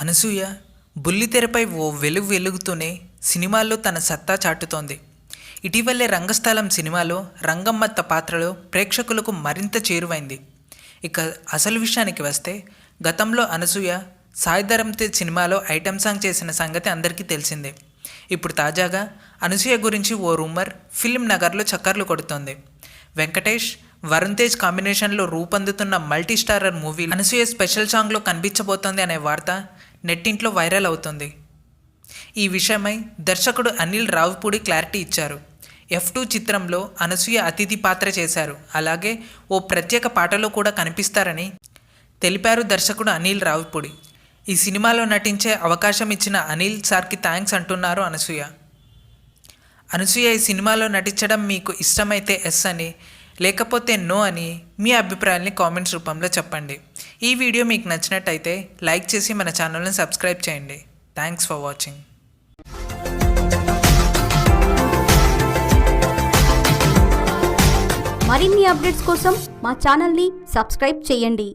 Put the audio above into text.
అనసూయ బుల్లితెరపై ఓ వెలుగు వెలుగుతూనే సినిమాల్లో తన సత్తా చాటుతోంది. ఇటీవలే రంగస్థలం సినిమాలో రంగమ్మత్త పాత్రలో ప్రేక్షకులకు మరింత చేరువైంది. ఇక అసలు విషయానికి వస్తే గతంలో అనసూయ సాయిధరం తేజ్ సినిమాలో ఐటమ్ సాంగ్ చేసిన సంగతి అందరికీ తెలిసిందే. ఇప్పుడు తాజాగా అనసూయ గురించి ఓ రూమర్ ఫిల్మ్ నగర్లో చక్కర్లు కొడుతోంది. వెంకటేష్ వరుణ్ తేజ్ కాంబినేషన్లో రూపొందుతున్న multi starrer movie Anasuya special సాంగ్లో కనిపించబోతోంది అనే వార్త నెట్టింట్లో వైరల్ అవుతుంది. ఈ విషయమై దర్శకుడు అనిల్ రావుపూడి క్లారిటీ ఇచ్చారు. ఎఫ్ టూ చిత్రంలో అనసూయ అతిథి పాత్ర చేశారు. అలాగే ఓ ప్రత్యేక పాటలో కూడా కనిపిస్తారని తెలిపారు దర్శకుడు అనిల్ రావుపూడి. ఈ సినిమాలో నటించే అవకాశం ఇచ్చిన అనిల్ సార్కి థ్యాంక్స్ అంటున్నారు అనసూయ. అనసూయ ఈ సినిమాలో నటించడం మీకు ఇష్టమైతే ఎస్ అని లేకపోతే నో అని మీ అభిప్రాయాల్ని కామెంట్స్ రూపంలో చెప్పండి. ఈ వీడియో మీకు నచ్చినట్టయితే లైక్ చేసి మన ఛానల్ని సబ్స్క్రైబ్ చేయండి. థ్యాంక్స్ ఫర్ వాచింగ్ మరిన్ని అప్డేట్స్ కోసం మా ఛానల్ని సబ్స్క్రైబ్ చేయండి.